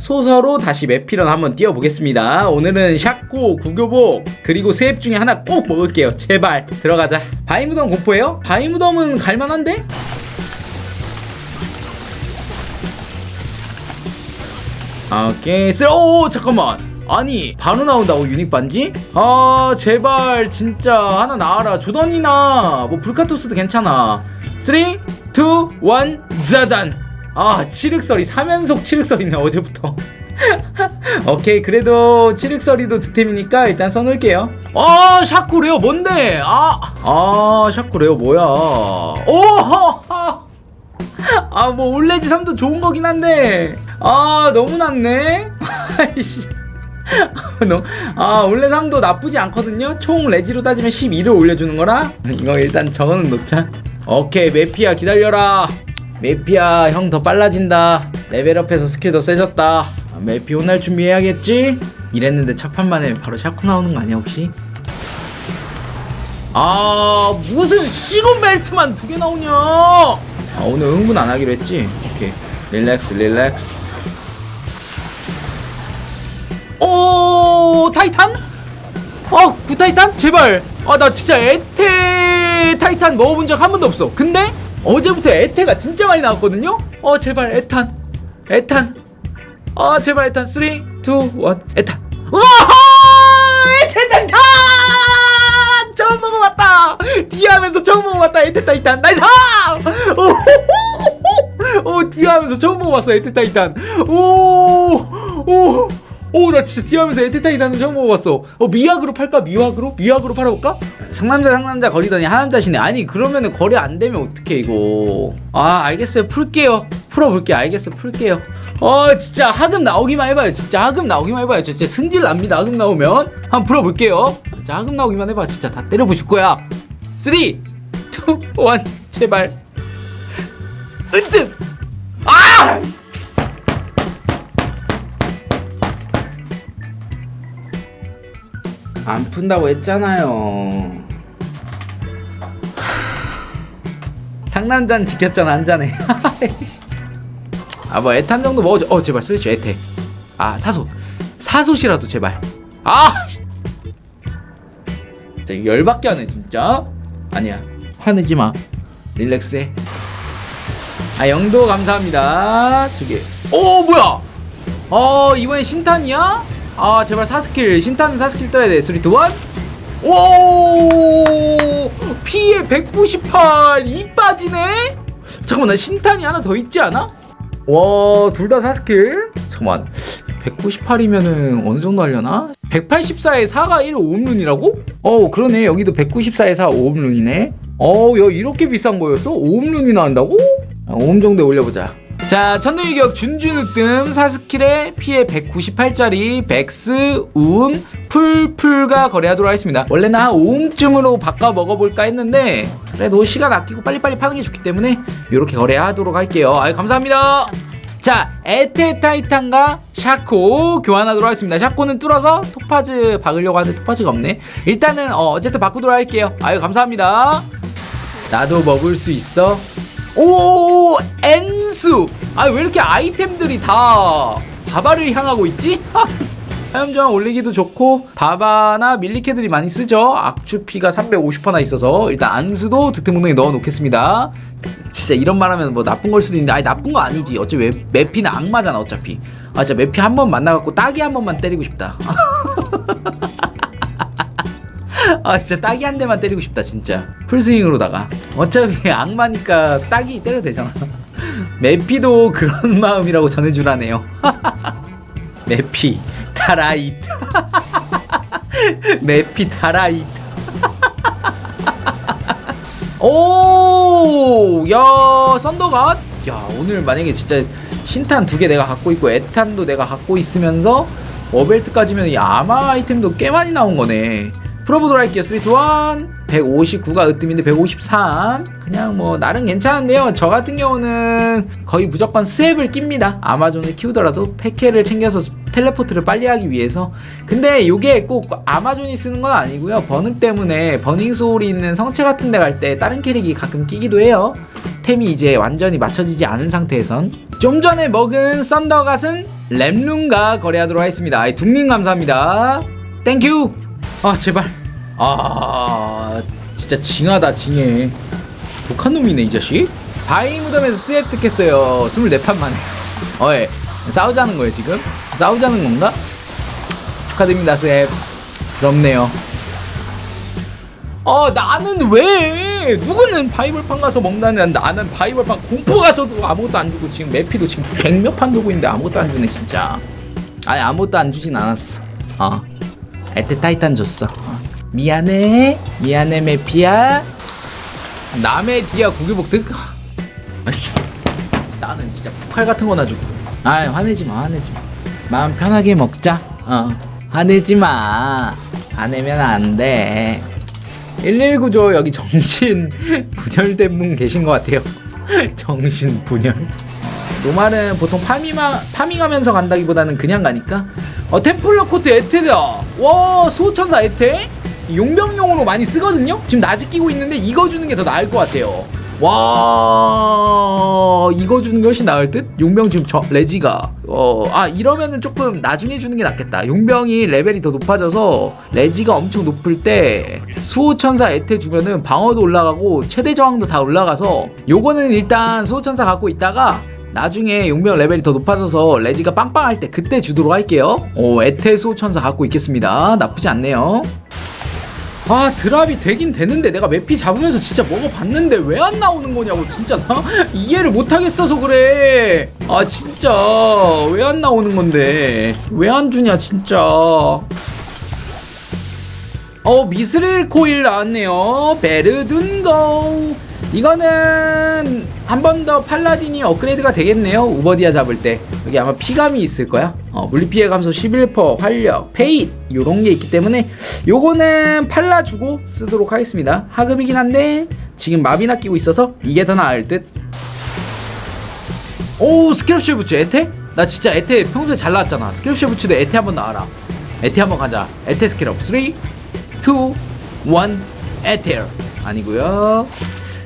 소서로 다시 맵피런 한번 뛰어보겠습니다. 오늘은 샤코, 구교복, 그리고 세입 중에 하나 꼭 먹을게요. 제발 들어가자. 바이무덤 공포예요? 바이무덤은 갈만한데? 아, 오케이 쓰 오 잠깐만 아니 바로 나온다고 유닉 반지? 아 제발 진짜 하나 나와라 조던이나 뭐 불카토스도 괜찮아 3 2 1 자단 아 칠흑설이 3연속 칠흑설이네 어제부터. 오케이 그래도 칠흑설이도 득템이니까 일단 써놓을게요. 아 샤쿠레오 뭔데? 아 아 샤쿠레오 뭐야? 오하 아뭐 올레지 3도 좋은 거긴 한데. 아 너무 낮네. 아이씨. 너, 아 원래 3도 나쁘지 않거든요. 총 레지로 따지면 12를 올려주는 거라. 이거 일단 저거는 놓자. 오케이 메피야 기다려라 메피야 형 더 빨라진다. 레벨업해서 스킬 더 세졌다. 아, 메피 혼날 준비해야겠지? 이랬는데 첫 판만에 바로 샤쿠 나오는 거 아니야 혹시? 아 무슨 시건 벨트만 두 개 나오냐? 아 오늘 흥분 안 하기로 했지? 오케이. 릴렉스 릴렉스. 오 타이탄? 아 구타이탄? 제발. 아 나 진짜 에테 타이탄 먹어본 적 한 번도 없어. 근데 어제부터 에테가 진짜 많이 나왔거든요? 어 제발 에탄. 에탄. 아 제발 에탄. 3 2 1 에탄. 우와 에테 타이탄! 처음 먹어봤다! 디하면서 처음 먹어봤다. 에테 타 이탄. 나이스! 오 디하면서 처음 먹어봤어. 에테 타 이탄. 오오 오, 나 진짜 디하면서 에테타이단은 처음 먹어봤어. 어, 미학으로 팔까? 미학으로? 미학으로 팔아볼까? 상남자, 상남자 거리더니 하남자시네. 아니, 그러면은 거리 안 되면 어떡해, 이거. 아, 알겠어요. 풀게요. 풀어볼게요. 알겠어요. 풀게요. 어, 진짜 하금 나오기만 해봐요. 진짜 하금 나오기만 해봐요. 진짜 승질 납니다. 하금 나오면. 한번 풀어볼게요. 진짜 하금 나오기만 해봐. 진짜 다 때려부실 거야. 3, 2, 1, 제발. 으뜸! 아! 안 푼다고 했잖아요. 상남자는 지켰잖아 한 잔에. 아뭐 에탄 정도 먹어줘. 어 제발 쓰레쉬 에테. 아 사소. 사소시라도 제발. 아. 진짜 열받게 하네 진짜. 아니야 화내지 마. 릴렉스해. 아 영도 감사합니다. 저기. 오 뭐야? 어 이번엔 신탄이야? 아 제발 사스킬 신탄 사스킬 떠야 돼 3, 2, 1 오! 피해 198! 이 빠지네? 잠깐만 나 신탄이 하나 더 있지 않아? 와 둘 다 사스킬? 잠깐만 198이면은 어느 정도 하려나? 184에 4가 1 5음룬이라고? 어 그러네 여기도 194에 4 5음룬이네 어야 이렇게 비싼 거였어? 5음룬이 나온다고? 아, 5음 정도에 올려보자 자, 천능유격 준주늑뜸 사스킬에 피해 198짜리 백스, 우음, 풀풀과 거래하도록 하겠습니다. 원래는 한 5음쯤으로 바꿔 먹어볼까 했는데 그래도 시간 아끼고 빨리빨리 파는 게 좋기 때문에 이렇게 거래하도록 할게요. 아유, 감사합니다. 자, 에테 타이탄과 샤코 교환하도록 하겠습니다. 샤코는 뚫어서 토파즈 박으려고 하는데 토파즈가 없네. 일단은 어, 어쨌든 바꾸도록 할게요. 아유, 감사합니다. 나도 먹을 수 있어? 오 엔수 아 왜 이렇게 아이템들이 다 바바를 향하고 있지? 화염저항 올리기도 좋고 바바나 밀리캐들이 많이 쓰죠. 악추피가 350%나 있어서 일단 안수도 득템 공동에 넣어 놓겠습니다. 진짜 이런 말 하면 뭐 나쁜 걸 수도 있는데 아니 나쁜 거 아니지. 어차피 왜 매피는 악마잖아 어차피. 아 진짜 매피 한 번 만나갖고 딱이 한 번만 때리고 싶다. 아 진짜 딱이 한 대만 때리고 싶다 진짜. 풀스윙으로다가. 어차피 악마니까 딱이 때려도 되잖아 매피도 그런 마음이라고 전해주라네요. 매피 타라이트. 매피 타라이트. 오 야 썬더갓? 야 오늘 만약에 진짜 신탄 두 개 내가 갖고 있고 에탄도 내가 갖고 있으면서 워벨트까지면 이 아마 아이템도 꽤 많이 나온 거네 풀어보도록 할게요 3, 2, 1 159가 으뜸인데 153 그냥 뭐 나름 괜찮은데요. 저 같은 경우는 거의 무조건 스앱을 낍니다. 아마존을 키우더라도 패케를 챙겨서 텔레포트를 빨리 하기 위해서. 근데 이게 꼭 아마존이 쓰는 건 아니고요. 버능 때문에 버닝 소울이 있는 성체 같은 데 갈 때 다른 캐릭이 가끔 끼기도 해요. 템이 이제 완전히 맞춰지지 않은 상태에선. 좀 전에 먹은 썬더갓은 램룬과 거래하도록 하겠습니다. 아이 둥님 감사합니다. 땡큐 아 제발. 아 진짜 징하다 징해. 독한 놈이네 이 자식. 바위 무덤에서 스앱 듣겠어요. 24판 만에. 어이 싸우자는 거예요 지금? 싸우자는 건가? 축하드립니다 스앱 부럽네요. 어 나는 왜? 누구는 바이블판 가서 먹나는 나는 바이블판 공포 가서도 아무것도 안 주고 지금 매피도 지금 백몇 판 두고 있는데 아무것도 안 주네 진짜. 아니 아무것도 안 주진 않았어. 어 에테 타이탄 줬어. 어. 미안해. 미안해 매피야 남의 디아 구교복득 아이씨, 나는 진짜 폭발 같은 거나 주고. 아 화내지 마 화내지 마. 마음 편하게 먹자. 어. 화내지 마. 화내면 안돼. 119조 여기 정신 분열된 분 계신 것 같아요. 정신 분열. 노말은 보통 파밍하, 파밍하면서 간다기보다는 그냥 가니까 어 템플러 코트 에테다. 와 수호천사 에테? 용병용으로 많이 쓰거든요? 지금 나지 끼고 있는데 이거 주는 게 더 나을 것 같아요. 와 이거 주는 게 훨씬 나을 듯? 용병 지금 저 레지가. 어 아 이러면은 조금 나중에 주는 게 낫겠다. 용병이 레벨이 더 높아져서 레지가 엄청 높을 때 수호천사 에테 주면은 방어도 올라가고 최대 저항도 다 올라가서 요거는 일단 수호천사 갖고 있다가 나중에 용병 레벨이 더 높아져서 레지가 빵빵할 때 그때 주도록 할게요. 오, 에테 수호천사 갖고 있겠습니다. 나쁘지 않네요. 아 드랍이 되긴 되는데 내가 매피 잡으면서 진짜 먹어봤는데 왜 안 나오는 거냐고 진짜. 나 이해를 못하겠어서 그래. 아 진짜. 왜 안 나오는 건데? 왜 안 주냐 진짜. 어 미스릴 코일 나왔네요. 베르둔고 이거는 한 번 더 팔라딘이 업그레이드가 되겠네요 우버디아 잡을 때. 여기 아마 피감이 있을 거야. 어, 물리피해 감소 11% 활력 페잇 요런 게 있기 때문에 요거는 팔라 주고 쓰도록 하겠습니다. 하급이긴 한데 지금 마비나 끼고 있어서 이게 더 나을 듯. 오 스크랩쉘 부츠 에테? 나 진짜 에테 평소에 잘 나왔잖아. 스크랩쉘 부츠도 에테 한번 나와라. 에테 한번 가자. 에테 스크랩 3 2 1 에테 아니고요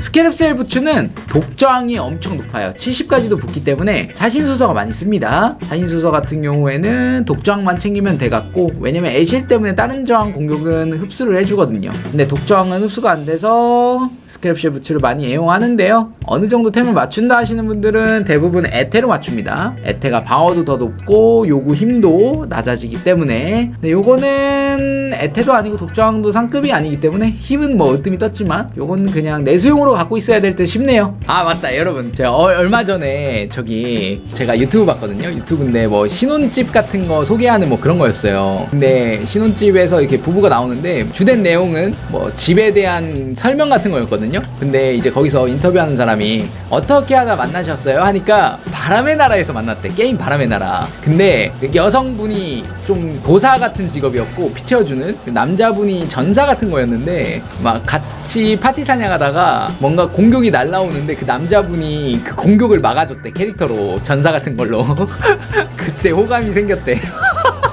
스케럽셀 부츠는 독저항이 엄청 높아요. 70까지도 붙기 때문에 사신수서가 많이 씁니다. 사신수서 같은 경우에는 독저항만 챙기면 돼갖고 왜냐면 애실 때문에 다른 저항 공격은 흡수를 해주거든요. 근데 독저항은 흡수가 안 돼서 스케럽셀 부츠를 많이 애용하는데요. 어느 정도 템을 맞춘다 하시는 분들은 대부분 에테로 맞춥니다. 에테가 방어도 더 높고 요구 힘도 낮아지기 때문에. 근데 요거는 에테도 아니고 독저항도 상급이 아니기 때문에 힘은 뭐 으뜸이 떴지만 요건 그냥 내수용으로 갖고 있어야 될 듯 싶네요. 아 맞다 여러분 제가 어- 얼마 전에 저기 제가 유튜브 봤거든요. 유튜브인데 뭐 신혼집 같은 거 소개하는 뭐 그런 거였어요. 근데 신혼집에서 이렇게 부부가 나오는데 주된 내용은 뭐 집에 대한 설명 같은 거였거든요. 근데 이제 거기서 인터뷰하는 사람이 어떻게 하다 만나셨어요? 하니까 바람의 나라에서 만났대. 게임 바람의 나라. 근데 그 여성분이 좀 도사 같은 직업이었고 피 채워주는 그 남자분이 전사 같은 거였는데 막 같이 파티 사냥하다가 뭔가 공격이 날라오는데 그 남자분이 그 공격을 막아줬대. 캐릭터로 전사 같은 걸로. 그때 호감이 생겼대.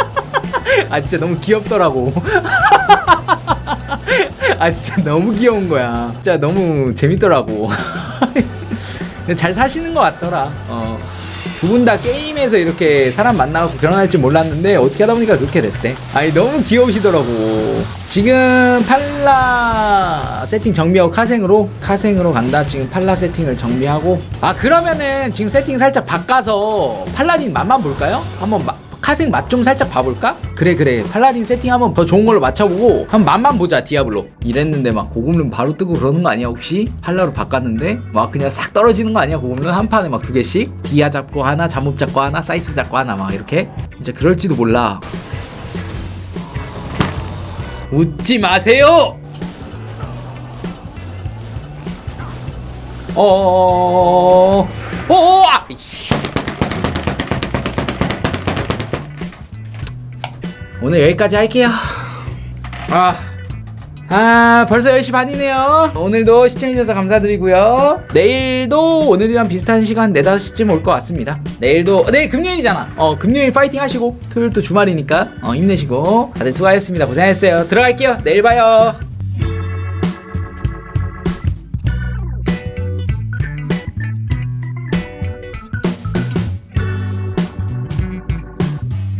아 진짜 너무 귀엽더라고. 아 진짜 너무 귀여운 거야. 진짜 너무 재밌더라고 잘 사시는 것 같더라 어. 두 분 다 게임에서 이렇게 사람 만나고 결혼할 줄 몰랐는데 어떻게 하다 보니까 그렇게 됐대. 아니 너무 귀여우시더라고. 지금 팔라 세팅 정비하고 카생으로 카생으로 간다. 지금 팔라 세팅을 정비하고 아 그러면은 지금 세팅 살짝 바꿔서 팔라딘 맛만 볼까요? 한번 마, 카생 맛좀 살짝 봐볼까? 그래 그래 팔라딘 세팅 한번 더 좋은 걸로 맞춰보고 한번 맛만 보자 디아블로 이랬는데 막 고급름 바로 뜨고 그러는 거 아니야 혹시? 팔라로 바꿨는데 막 그냥 싹 떨어지는 거 아니야 고급름 한 판에 막 두 개씩 디아 잡고 하나 잠옷 잡고 하나 사이스 잡고 하나 막 이렇게 이제 그럴지도 몰라 웃지 마세요 어어어어어어 아! 이씨. 오늘 여기까지 할게요. 아 아 벌써 10시 반이네요. 오늘도 시청해주셔서 감사드리고요. 내일도 오늘이랑 비슷한 시간 4, 5시쯤 올 것 같습니다. 내일도 어, 내일 금요일이잖아. 어 금요일 파이팅 하시고. 토요일 또 주말이니까 어 힘내시고 다들 수고하셨습니다. 고생했어요. 들어갈게요. 내일 봐요